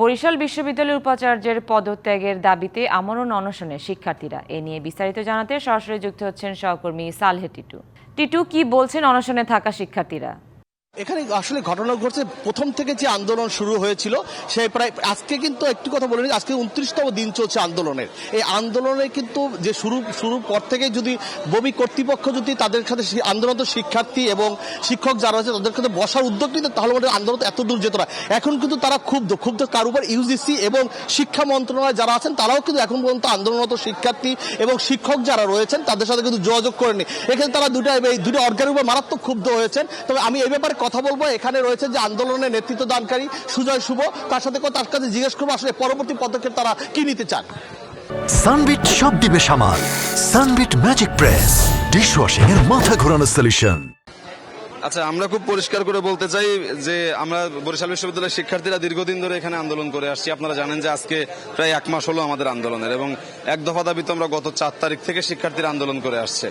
বরিশাল বিশ্ববিদ্যালয়ের উপাচার্যের পদত্যাগের দাবিতে আমরণ অনশনে শিক্ষার্থীরা। এ নিয়ে বিস্তারিত জানাতে সরাসরি যুক্ত হচ্ছেন সহকর্মী সালহে টিটু। টিটু, কি বলছেন অনশনে থাকা শিক্ষার্থীরা? এখানে আসলে ঘটনা ঘটছে, প্রথম থেকে যে আন্দোলন শুরু হয়েছিল, সে প্রায়, আজকে কিন্তু একটু কথা বলে আজকে উনত্রিশতম দিন চলছে আন্দোলনের। এই আন্দোলনে কিন্তু যে শুরু শুরু পর থেকে যদি বমি কর্তৃপক্ষ যদি তাদের সাথে আন্দোলনত শিক্ষার্থী এবং শিক্ষক যারা আছে তাদের সাথে বসার উদ্যোগ নিতে, তাহলে আমাদের আন্দোলন এত দূর যেত না এখন কিন্তু তারা ক্ষুব্ধ ক্ষুব্ধ কার উপর? ইউজিসি এবং শিক্ষা মন্ত্রণালয় যারা আছেন, তারাও কিন্তু এখন পর্যন্ত আন্দোলনরত শিক্ষার্থী এবং শিক্ষক যারা রয়েছেন, তাদের সাথে কিন্তু যোগাযোগ করেনি। এখানে তারা দুটা এই দুটো অর্গানের উপর মারাত্মক ক্ষুব্ধ হয়েছেন। তবে আমি এই ব্যাপারে কথা বলব এখানে রয়েছে যে আন্দোলনের নেতৃত্ব দানকারী সুজয় শুভ। তার সাথে তার কাছে জিজ্ঞেস করব আসলে পরবর্তী পদক্ষেপ তারা কি নিতে চান? সানবিট সব দিবে সামাল। সানবিট ম্যাজিক প্রেস ডিশওয়াশিং এর মাথা ঘোরানো সলিউশন আচ্ছা আমরা খুব পরিষ্কার করে বলতে চাই যে আমরা বরিশাল বিশ্ববিদ্যালয়ের শিক্ষার্থীরা দীর্ঘদিন ধরে এখানে আন্দোলন করে আসছি। আপনারা জানেন যে আজকে প্রায় এক মাস হলো আমাদের আন্দোলনের এবং এক দফা দাবিতে আমরা গত চার তারিখ থেকে শিক্ষার্থীরা আন্দোলন করে আসছে।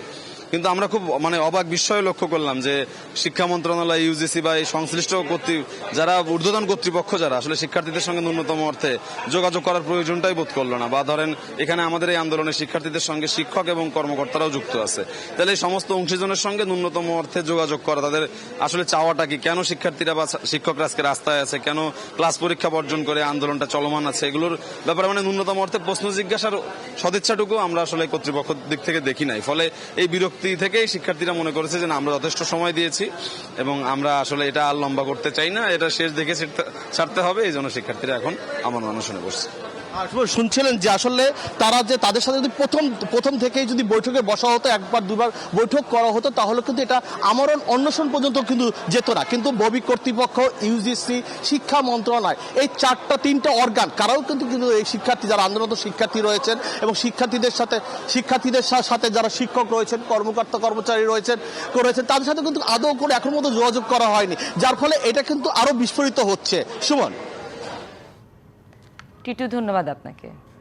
কিন্তু আমরা খুব মানে অবাক বিস্ময়ে লক্ষ্য করলাম যে শিক্ষা মন্ত্রণালয় ইউজিসি বা এই সংশ্লিষ্ট কর্তৃ, যারা ঊর্ধ্বতন কর্তৃপক্ষ যারা, আসলে শিক্ষার্থীদের সঙ্গে ন্যূনতম অর্থে যোগাযোগ করার প্রয়োজনটাই বোধ করল না। বা ধরেন, এখানে আমাদের এই আন্দোলনে শিক্ষার্থীদের সঙ্গে শিক্ষক এবং কর্মকর্তারাও যুক্ত আছে। তাহলে এই সমস্ত অংশীজনের সঙ্গে ন্যূনতম অর্থে যোগাযোগ করা, তাদের আসলে চাওয়াটা কি? কেন শিক্ষার্থীরা বা শিক্ষকরা আজকে রাস্তায় আছে? কেন ক্লাস পরীক্ষা বর্জন করে আন্দোলনটা চলমান আছে? এগুলোর ব্যাপারে মানে ন্যূনতম অর্থে প্রশ্ন জিজ্ঞাসার সদিচ্ছাটুকু আমরা আসলে কর্তৃপক্ষ দিক থেকে দেখি নাই। ফলে এই বিরক্তি থেকেই শিক্ষার্থীরা মনে করেছে যে আমরা যথেষ্ট সময় দিয়েছি এবং আমরা আসলে এটা আর লম্বা করতে চাই না। এটা শেষ দেখে ছাড়তে হবে, এই জন্য শিক্ষার্থীরা এখন আমার অনশনে বসছে। শুনছিলেন যে আসলে তারা যে তাদের সাথে যদি প্রথম প্রথম থেকেই যদি বৈঠকে বসা হতো, একবার, দুবার বৈঠক করা হতো, তাহলে কিন্তু এটা আমরণ অন্বেষণ পর্যন্ত কিন্তু যেত না। কিন্তু ববি কর্তৃপক্ষ ইউজিসি শিক্ষা মন্ত্রণালয়, এই চারটা, তিনটা অর্গান কারাও কিন্তু কিন্তু এই শিক্ষার্থী, যারা আন্দোলনত শিক্ষার্থী রয়েছেন এবং শিক্ষার্থীদের সাথে শিক্ষার্থীদের সাথে যারা শিক্ষক রয়েছেন, কর্মকর্তা, কর্মচারী রয়েছেন রয়েছেন তাদের সাথে কিন্তু আদৌ করে এখন মতো যোগাযোগ করা হয়নি। যার ফলে এটা কিন্তু আরও বিস্ফোরিত হচ্ছে। সুমন? টিটু ধন্যবাদ আপনাকে।